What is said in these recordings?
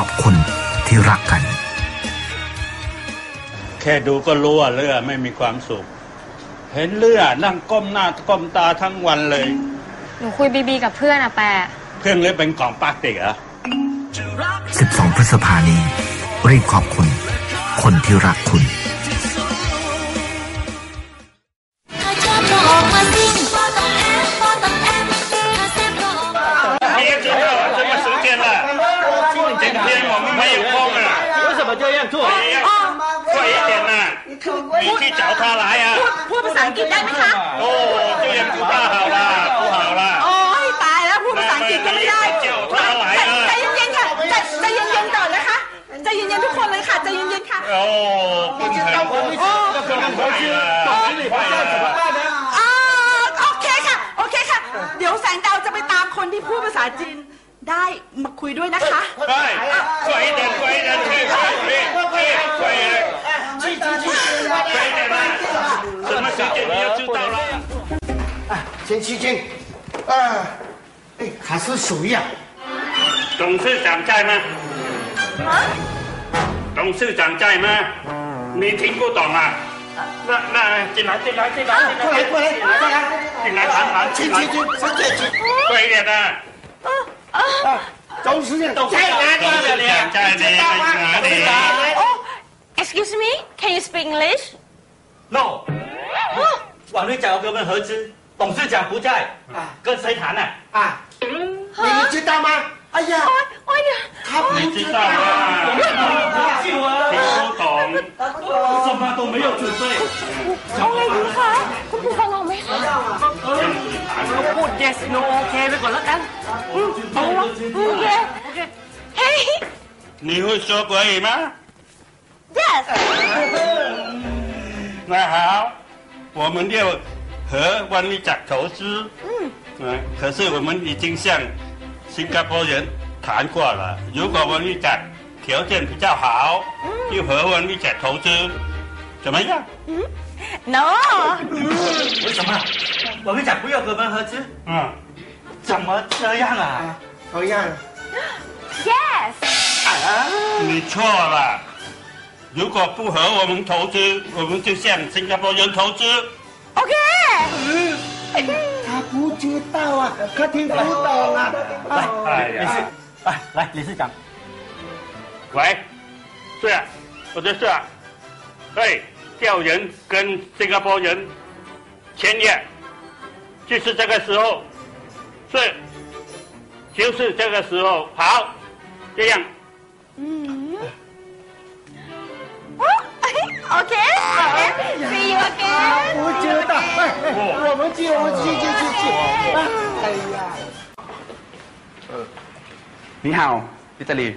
ขอบคนที่รักกัน แค่ดูก็รู้ว่าเลือไม่มีความสุข เห็นเลือนั่งก้มหน้าก้มตาทั้งวันเลย หนูคุยบีบีกับเพื่อนอะแปะเพื่อนเลือเป็นของปาติกเหรอ12 พฤษภานี้รีบขอบคุณ คนที่รักคุณ มีที่เจ้าท่าหลายอะ พูดพูดภาษาอังกฤษได้ไหมคะ โอ้เจียมกูท่าหาวล่ะกูหาวล่ะ โอ้ยตายแล้วพูดภาษาอังกฤษก็ไม่ได้เจ้าท่าหลายอะใจเย็นๆค่ะใจใจเย็นๆก่อนนะคะใจเย็นๆทุกคนเลยค่ะใจเย็นๆค่ะ โอ้คุเจ้าคนไม่ใช่กคืนั่ชื่อต่อไปเลยไม่ได้สมบัตินะโอเคค่ะ โอเคค่เดี๋ยวแสงดาวจะไปตามคนที่พูดภาษาจีนได้มาคุยด้วยนะคะ ได้ช่วยเด็กช่วยเด็กช่วยช่วยช่วย 快点啊！什么时间你要知道了。先七斤，啊，哎，还是属于啊，董事长在吗？董事长在吗？你听不懂啊？那那进来进来进来进来过来过来过来，进来谈谈进来，快点的。啊，董事长在哪里？董事长在你哪里？哦，Excuse me Can you speak English No，法律角跟我们合资，董事长不在，跟谁谈呢、啊，你们知道吗？哎呀，哎呀，他不你知道吗？救啊！听不懂。什么都没有准备。 เอาไงดีคะคุณปู่ฟังออกไหมคะ พูด yes no โอเคไปก่อนแล้วกัน โอเคโอเคเฮ้ย你会说国语吗？ Yes 那好，我们要和万利长投资。嗯。嗯，可是我们已经向新加坡人谈过了，如果万利长条件比较好，就和万利长投资，怎么样？嗯 no 为什么？我们讲不要和我们合资，嗯，怎么这样啊？同样？yes 你错了。如果不和我们投资我们就向新加坡人投资。Ok 他不知道啊他听不懂啊。来哎呀来来你是讲。喂是啊我就是啊。对叫人跟新加坡人签约。就是这个时候是就是这个时候。好这样。哎，我们进，我们进，进，进，进！哎呀，你好，意大利。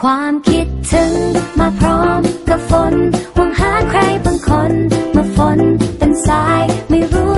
ความคิดถึงมาพร้อมกับฝนหวังหาใครบางคนมาฝนเป็นสายไม่รู้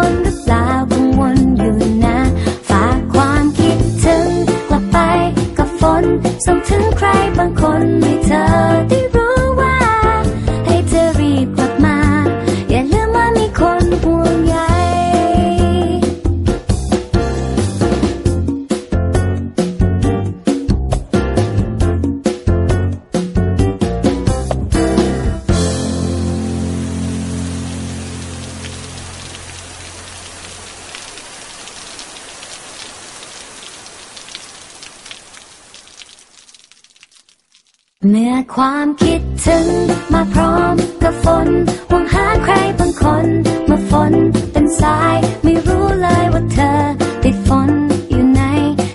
on the side. เมื่อความคิดถึงมาพร้อมกับฝนหวังหาใครบางคนมาฝนเป็นสาย ไม่รู้เลยว่าเธอติดฝนอยู่ไหน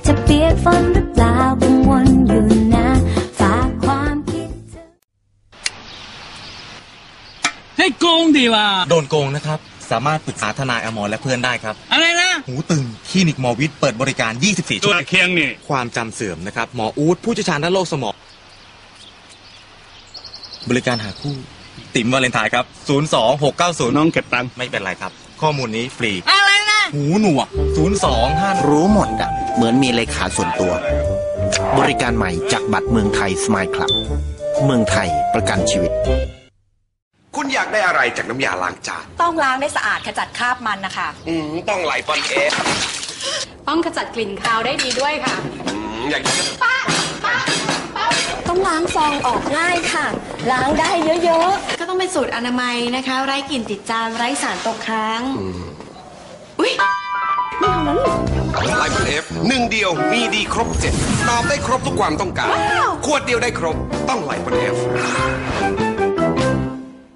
จะเปียกฝนหรือเปล่ากังวลอยู่นะฝากความคิดถึงให้โกงดีว่ะโดนโกงนะครับ สามารถปรึกษาทนายอมรและเพื่อนได้ครับ อะไรนะ หูตึงคลินิกหมอวิทย์เปิดบริการ 24 ชั่ตัววโมงเคียงนี่ ความจำเสื่อมนะครับ หมออูดผู้เชี่ยวชาญด้านโรคสมอง บริการหาคู่ ติ๋มวาเลนไทน์ครับ 02690 น้องเก็บตังค์ไม่เป็นไรครับ ข้อมูลนี้ฟรี อะไรนะหูหนวก025รู้หมดอะ เหมือนมีเลขาส่วนตัว บริการใหม่จากบัตรเมืองไทยสม l e คลับ เมืองไทยประกันชีวิต คุณอยากได้อะไรจากน้ำยาล้างจาน ต้องล้างได้สะอาดขจัดคราบมันนะคะ อืมต้องไลปอนเอสต้องขจัดกลิ่นคาวได้ดีด้วยค่ะ อืมอยากจะต้องล้างฟองออกง่ายค่ะ ล้างได้เยอะๆ ก็ต้องเป็นสูตรอนามัยนะคะ ไร้กลิ่นติดจานไร้สารตกค้าง อุ้ยไม่เอานั้นไลปอนเอฟหนึ่งเดียวมีดีครบเจ็ดตอบได้ครบทุกความต้องการ ขวดเดียวได้ครบต้องไลปอนเอฟ